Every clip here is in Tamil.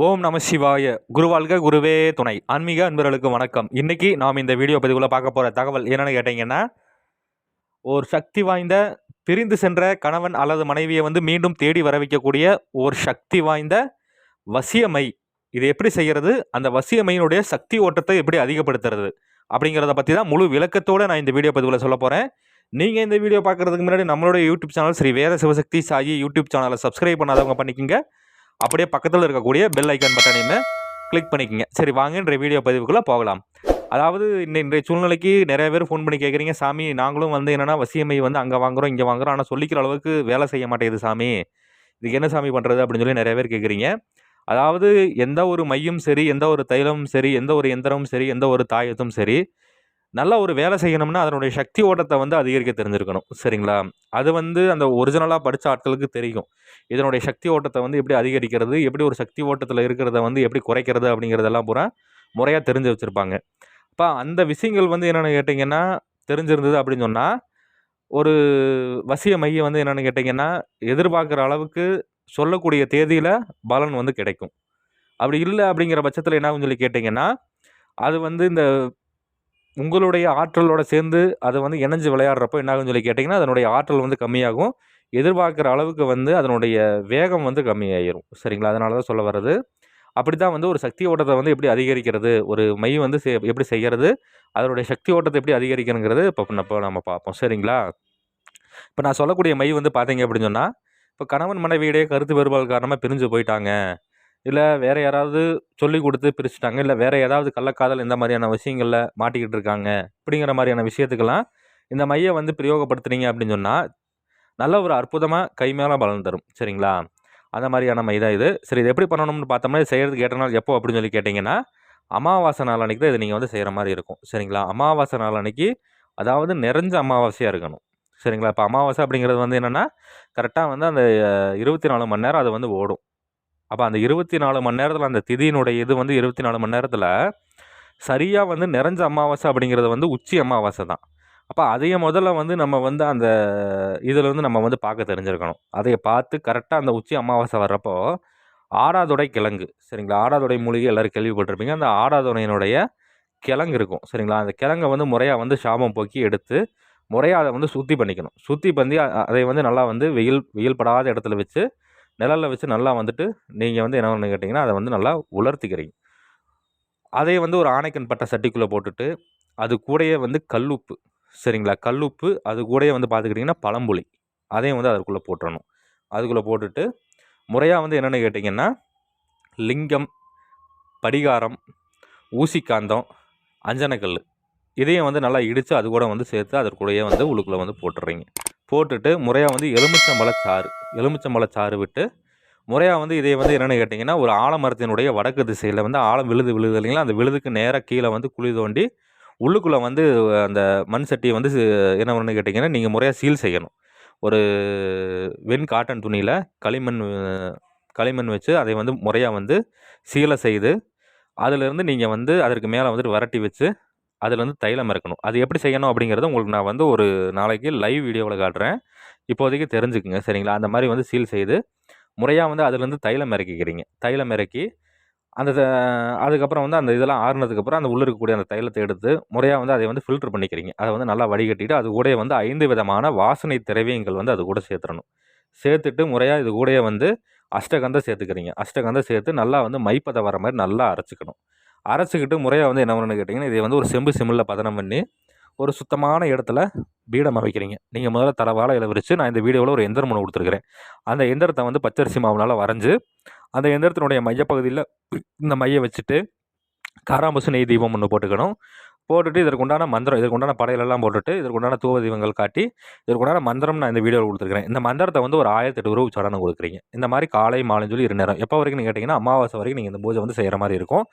ஓம் நம சிவாய. குருவாழ்க குருவே துணை. ஆன்மீக அன்பர்களுக்கு வணக்கம். இன்றைக்கி நாம் இந்த வீடியோ பதிவுல பார்க்க போகிற தகவல் என்னென்னு கேட்டீங்கன்னா ஒரு சக்தி வாய்ந்த பிரிந்து சென்ற கணவன் அல்லது மனைவியை வந்து மீண்டும் தேடி வர வைக்கக்கூடிய ஒரு சக்தி வாய்ந்த வசியமை. இது எப்படி செய்கிறது அந்த வசியமையினுடைய சக்தி ஓட்டத்தை எப்படி அதிகப்படுத்துறது? அப்படிங்கிறத பற்றி தான் முழு விளக்கத்தோடு நான் இந்த வீடியோ பதிவில் சொல்ல போகிறேன் நீங்கள் இந்த வீடியோ பார்க்குறதுக்கு முன்னாடி நம்மளுடைய YouTube channel Sri Veda Sivasakthi Sai YouTube சேனலை சப்ஸ்கிரைப் பண்ணாதவங்க பண்ணிக்கோங்க. அப்படியே பக்கத்தில் இருக்கக்கூடிய பெல் ஐக்கான் பட்டனையுமே கிளிக் பண்ணிக்கோங்க. சரி வாங்க இன்றைய வீடியோ பதிவுக்குள்ளே போகலாம். அதாவது இந்த இன்றைய சூழ்நிலைக்கு நிறைய பேர் ஃபோன் பண்ணி கேட்குறீங்க சாமி நாங்களும் வந்து என்னென்னா வசியமை வந்து அங்கே வாங்குகிறோம் இங்கே வாங்குறோம். ஆனால் சொல்லிக்கிற அளவுக்கு வேலை செய்ய மாட்டேங்குது சாமி. இதுக்கு என்ன சாமி பண்ணுறது அப்படின்னு சொல்லி நிறைய பேர் கேட்குறீங்க அதாவது எந்த ஒரு மையும் சரி எந்த ஒரு தைலமும் சரி எந்த ஒரு எந்திரமும் சரி எந்த ஒரு தாயத்தும் சரி நல்லா ஒரு வேலை செய்யணும்னா அதனுடைய சக்தி ஓட்டத்தை வந்து அதிகரிக்க தெரிஞ்சிருக்கணும். சரிங்களா? அது வந்து அந்த ஒரிஜினலாக படித்த ஆட்களுக்கு தெரியும். இதனுடைய சக்தி ஓட்டத்தை வந்து எப்படி அதிகரிக்கிறது எப்படி ஒரு சக்தி ஓட்டத்தில் இருக்கிறத வந்து எப்படி குறைக்கிறது அப்படிங்கிறதெல்லாம் பூரா முறையாக தெரிஞ்சு வச்சுருப்பாங்க. அப்போ அந்த விஷயங்கள் வந்து என்னென்னு கேட்டிங்கன்னா தெரிஞ்சிருந்தது அப்படின்னு சொன்னால் ஒரு வசிய மையம் வந்து என்னென்னு கேட்டிங்கன்னா எதிர்பார்க்குற அளவுக்கு சொல்லக்கூடிய தேதியில் பலன் வந்து கிடைக்கும். அப்படி இல்லை அப்படிங்கிற பட்சத்தில் என்ன சொல்லி கேட்டிங்கன்னா அது வந்து இந்த உங்களுடைய ஆற்றலோடு சேர்ந்து அது வந்து இணைஞ்சு விளையாடுறப்போ என்னாகும்னு சொல்லி கேட்டிங்கன்னா அதனுடைய ஆற்றல் வந்து கம்மியாகும். எதிர்பார்க்குற அளவுக்கு வந்து அதனுடைய வேகம் வந்து கம்மியாயிரும். சரிங்களா? அதனால தான் சொல்ல வர்றது. அப்படி தான் வந்து ஒரு சக்தி ஓட்டத்தை வந்து எப்படி அதிகரிக்கிறது ஒரு மை வந்து செ எப்படி செய்கிறது அதனுடைய சக்தி ஓட்டத்தை எப்படி அதிகரிக்கணுங்கிறது இப்போ இப்போ நம்ம பார்ப்போம். சரிங்களா? இப்போ நான் சொல்லக்கூடிய மை வந்து பார்த்தீங்க அப்படின்னு சொன்னால் இப்போ கணவன் மனைவியிடையே கருத்து வேறுபாடு காரணமாக பிரிஞ்சு போயிட்டாங்க. இல்லை வேறு யாராவது சொல்லி கொடுத்து பிரிச்சுட்டாங்க. இல்லை வேறு ஏதாவது கள்ளக்காதல் இந்த மாதிரியான விஷயங்களில் மாட்டிக்கிட்டு இருக்காங்க. அப்படிங்கிற மாதிரியான விஷயத்துக்கெல்லாம் இந்த மையை வந்து பிரயோகப்படுத்துனீங்க அப்படின்னு சொன்னால் நல்ல ஒரு அற்புதமாக கை மேலே பலன் தரும். சரிங்களா? அந்த மாதிரியான மை தான் இது. சரி இது எப்படி பண்ணணும்னு பார்த்தோம்னா செய்கிறதுக்கு ஏற்ற நாள் எப்போ அப்படின்னு சொல்லி கேட்டிங்கன்னா அமாவாசை நாள் அன்றைக்கி தான் இது நீங்கள் வந்து செய்கிற மாதிரி இருக்கும். சரிங்களா? அமாவாசை நாள் அன்றைக்கி அதாவது நிறைஞ்ச அமாவாசையாக இருக்கணும். சரிங்களா? இப்போ அமாவாசை அப்படிங்கிறது வந்து என்னென்னா கரெக்டாக வந்து அந்த இருபத்தி நாலு மணி நேரம் அது வந்து ஓடும். அப்போ அந்த இருபத்தி நாலு மணி நேரத்தில் அந்த திதியினுடைய இது வந்து இருபத்தி நாலு மணி நேரத்தில் சரியாக வந்து நிறைஞ்ச அமாவாசை அப்படிங்கிறது வந்து உச்சி அமாவாசை தான். அப்போ அதையே முதல்ல வந்து நம்ம வந்து அந்த இதில் வந்து நம்ம வந்து பார்க்க தெரிஞ்சிருக்கணும். அதையை பார்த்து கரெக்டாக அந்த உச்சி அமாவாசை வர்றப்போ ஆடாதொடை கிழங்கு சரிங்களா? ஆடாதொடை மூலிகை எல்லோரும் கேள்விப்பட்டிருப்பீங்க. அந்த ஆடாதொடையினுடைய கிழங்கு இருக்கும் சரிங்களா? அந்த கிழங்கை வந்து முறையாக வந்து சாபம் போக்கி எடுத்து முறையாக அதை வந்து சுத்தி பண்ணிக்கணும். சுத்தி பண்ணி அதை வந்து நல்லா வந்து வெயில் வெயில் படாத இடத்துல வச்சு நிழலில் வச்சு நல்லா வந்துட்டு நீங்கள் வந்து என்ன பண்ணு கேட்டிங்கன்னா அதை வந்து நல்லா உலர்த்திக்கிறீங்க. அதே வந்து ஒரு ஆணைக்கன் பட்டை சட்டிக்குள்ளே போட்டுட்டு அது கூடயே வந்து கல்லுப்பு சரிங்களா? கல்லுப்பு அது கூடயே வந்து பார்த்துக்கிட்டிங்கன்னா பழம்புளி. அதையும் வந்து அதுக்குள்ளே போட்டுடணும் அதுக்குள்ளே போட்டுட்டு முறையாக வந்து என்னென்னு கேட்டிங்கன்னா லிங்கம் படிகாரம் ஊசிக்காந்தம் அஞ்சனக்கல் இதையும் வந்து நல்லா இடித்து அது கூட வந்து சேர்த்து அதற்குள்ளேயே வந்து உள்ளுக்குள்ளே வந்து போட்டுடுறீங்க போட்டுட்டு முறையாக வந்து எலுமிச்சம்பழச்சாறு எலுமிச்சம்பழச்சாறு விட்டு முறையாக வந்து இதை வந்து என்னென்னு கேட்டிங்கன்னா ஒரு ஆலமரத்தினுடைய வடக்கு திசையில் வந்து ஆழம் விழுது விழுது இல்லைங்களா? அந்த விழுதுக்கு நேராக கீழே வந்து குழி தோண்டி உள்ளுக்குள்ளே வந்து அந்த மண் சட்டியை வந்து என்ன பண்ணு கேட்டிங்கன்னா நீங்கள் முறையாக சீல் செய்யணும். ஒரு வெண் காட்டன் துணியில் களிமண் களிமண் வச்சு அதை வந்து முறையாக வந்து சீலை செய்து அதிலிருந்து நீங்கள் வந்து அதற்கு மேலே வந்துட்டு வரட்டி வச்சு அதில் வந்து தைலம் இறக்கணும். அது எப்படி செய்யணும் அப்படிங்கிறத உங்களுக்கு நான் வந்து ஒரு நாளைக்கு லைவ் வீடியோவில் காட்டுறேன். இப்போதைக்கு தெரிஞ்சுக்குங்க சரிங்களா? அந்த மாதிரி வந்து சீல் செய்து முறையாக வந்து அதுலேருந்து தைலம் இறக்கிக்கிறீங்க. தைலம் இறக்கி அந்த அதுக்கப்புறம் வந்து அந்த இதெல்லாம் ஆறுனதுக்கப்புறம் அந்த உள்ளே இருக்கக்கூடிய அந்த தைலத்தை எடுத்து முறையாக வந்து அதை வந்து ஃபில்ட்ரு பண்ணிக்கிறீங்க. அதை வந்து நல்லா வடிகட்டிட்டு அது கூட வந்து ஐந்து விதமான வாசனை திரவியங்கள் வந்து அது கூட சேர்த்துடணும் சேர்த்துட்டு முறையாக இது கூடயே வந்து அஷ்டகந்தம் சேர்த்துக்கிறீங்க. அஷ்டகந்தம் சேர்த்து நல்லா வந்து மைப்பதை வர மாதிரி நல்லா அரைச்சிக்கணும். அரைச்சிக்கிட்டு முறையாக வந்து என்ன பண்ணணும்னு கேட்டிங்கன்னா இதை வந்து ஒரு செம்பு சிம்மில் பதனம் பண்ணி ஒரு சுத்தமான இடத்துல பீடம் அமைக்கிறீங்க நீங்கள் முதல்ல தலை வாழை இலை விரித்து நான் இந்த வீடியோவில் ஒரு எந்திரம் ஒன்று கொடுத்துருக்குறேன். அந்த எந்திரத்தை வந்து பச்சரிசி மாவுனால் வரைஞ்சி அந்த எந்திரத்தினுடைய மையப்பகுதியில் இந்த மையை வச்சுட்டு காராம்பசு நெய் தீபம் ஒன்று போட்டுக்கணும். போட்டுட்டு இதற்கு உண்டான மந்திரம் இதற்கு உண்டான படையிலெல்லாம் போட்டுட்டு இதற்கு உண்டான தூவ தீபங்கள் காட்டி இதற்கு உண்டான மந்திரம் நான் இந்த வீடியோவில் கொடுத்துருக்கேன் இந்த மந்திரத்தை வந்து ஒரு ஆயிரத்தி எட்டு ரூபா சடனம் கொடுக்குறீங்க. இந்த மாதிரி காலை மாலைன்னு சொல்லி இரு நேரம். எப்போ வரைக்கும் நீங்கள் கேட்டிங்கன்னா அமாவாசை வரைக்கும் நீங்கள் இந்த பூஜை வந்து செய்கிற மாதிரி இருக்கும்.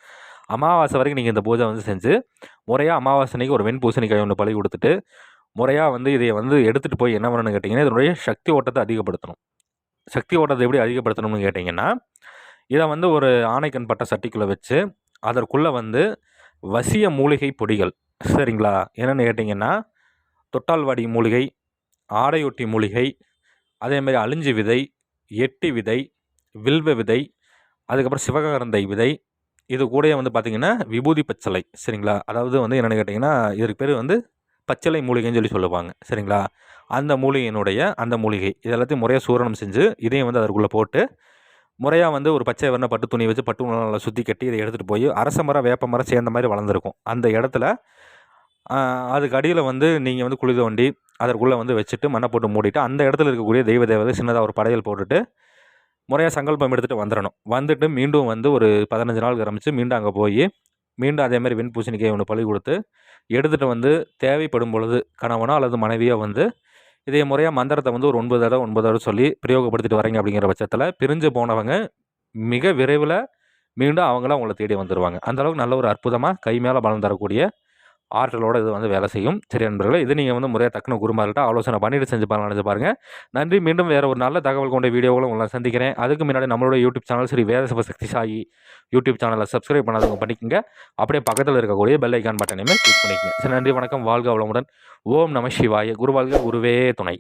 அமாவாசை வரைக்கும் நீங்கள் இந்த பூஜை வந்து செஞ்சு முறையாக அமாவாசனைக்கு ஒரு வெண் பூசணிக்காய் ஒன்று பழகி கொடுத்துட்டு முறையாக வந்து இதை வந்து எடுத்துகிட்டு போய் என்ன பண்ணணும்னு கேட்டிங்கன்னா இதனுடைய சக்தி ஓட்டத்தை அதிகப்படுத்தணும். சக்தி ஓட்டத்தை எப்படி அதிகப்படுத்தணும்னு கேட்டிங்கன்னா இதை வந்து ஒரு ஆணைக்கண் பட்ட சட்டிக்குள்ளே வச்சு அதற்குள்ளே வந்து வசிய மூலிகை பொடிகள். சரிங்களா? என்னென்னு கேட்டிங்கன்னா தொட்டால்வாடி மூலிகை ஆடையொட்டி மூலிகை அதேமாதிரி அழிஞ்சி விதை எட்டி விதை வில்வ விதை அதுக்கப்புறம் சிவகரந்தை விதை இது கூடயே வந்து பார்த்திங்கன்னா விபூதி பச்சலை சரிங்களா? அதாவது வந்து என்னென்னு கேட்டிங்கன்னா இதற்கு பேர் வந்து பச்சளை மூலிகைன்னு சொல்லி சொல்லுவாங்க சரிங்களா? அந்த மூலிகையினுடைய அந்த மூலிகை இது எல்லாத்தையும் முறையாக சூரணம் செஞ்சு இதையும் வந்து அதற்குள்ளே போட்டு முறையாக வந்து ஒரு பச்சை வண்ண பட்டு துணி வச்சு பட்டு நல்லா சுற்றி கட்டி இதை எடுத்துகிட்டு போய் அரச மரம் வேப்ப மரம் சேர்ந்த மாதிரி வளர்ந்துருக்கும். அந்த இடத்துல அதுக்கு அடியில் வந்து நீங்கள் வந்து குழி தோண்டி அதற்குள்ளே வந்து வச்சுட்டு மண்ணை போட்டு மூடிட்டு அந்த இடத்துல இருக்கக்கூடிய தெய்வ தேவதை சின்னதாக ஒரு படையல் போட்டுட்டு முறையாக சங்கல்பம் எடுத்துகிட்டு வந்துடணும் வந்துட்டு மீண்டும் வந்து ஒரு பதினஞ்சு நாள் கிரமிச்சு மீண்டும் அங்கே போய் மீண்டும் அதேமாதிரி மாதிரி பூசணிக்காய் ஒன்று பழி கொடுத்து எடுத்துகிட்டு வந்து தேவைப்படும் பொழுது கணவனோ அல்லது மனைவியோ வந்து இதே முறையாக மந்திரத்தை வந்து ஒரு ஒன்பது தடவை ஒன்பது தடவை சொல்லி பிரயோகப்படுத்திட்டு வரீங்க அப்படிங்கிற பட்சத்தில் பிரிஞ்சு போனவங்க மிக விரைவில் மீண்டும் அவங்களாம் அவங்கள தேடி வந்துடுவாங்க அந்தளவுக்கு நல்ல ஒரு அற்புதமாக கை மேலே பலம் தரக்கூடிய ஆற்றலோடு இது வந்து வேலை செய்யும். சரி நண்பர்களே இது நீங்கள் வந்து முறையாக தக்கன குருமார்கிட்ட ஆலோசனை பண்ணிட்டு செஞ்சு பாருங்க நினச்சி பாருங்கள் நன்றி. மீண்டும் வேறு ஒரு நல்ல தகவல் கொண்ட வீடியோவில் உங்களை சந்திக்கிறேன். அதுக்கு முன்னாடி நம்மளோட YouTube channel Shri Veda Sivasakthi Sai YouTube சேனலை சப்ஸ்கிரைப் பண்ணாதவங்க பண்ணிக்கோங்க. அப்படியே பக்கத்தில் இருக்கக்கூடிய பெல் ஐக்கான் பட்டனையுமே கிளிக் பண்ணிக்கோங்க. சரி நன்றி. வணக்கம். வாழ்க வளமுடன். ஓம் நம சிவாய. குருவாழ்க குருவே துணை.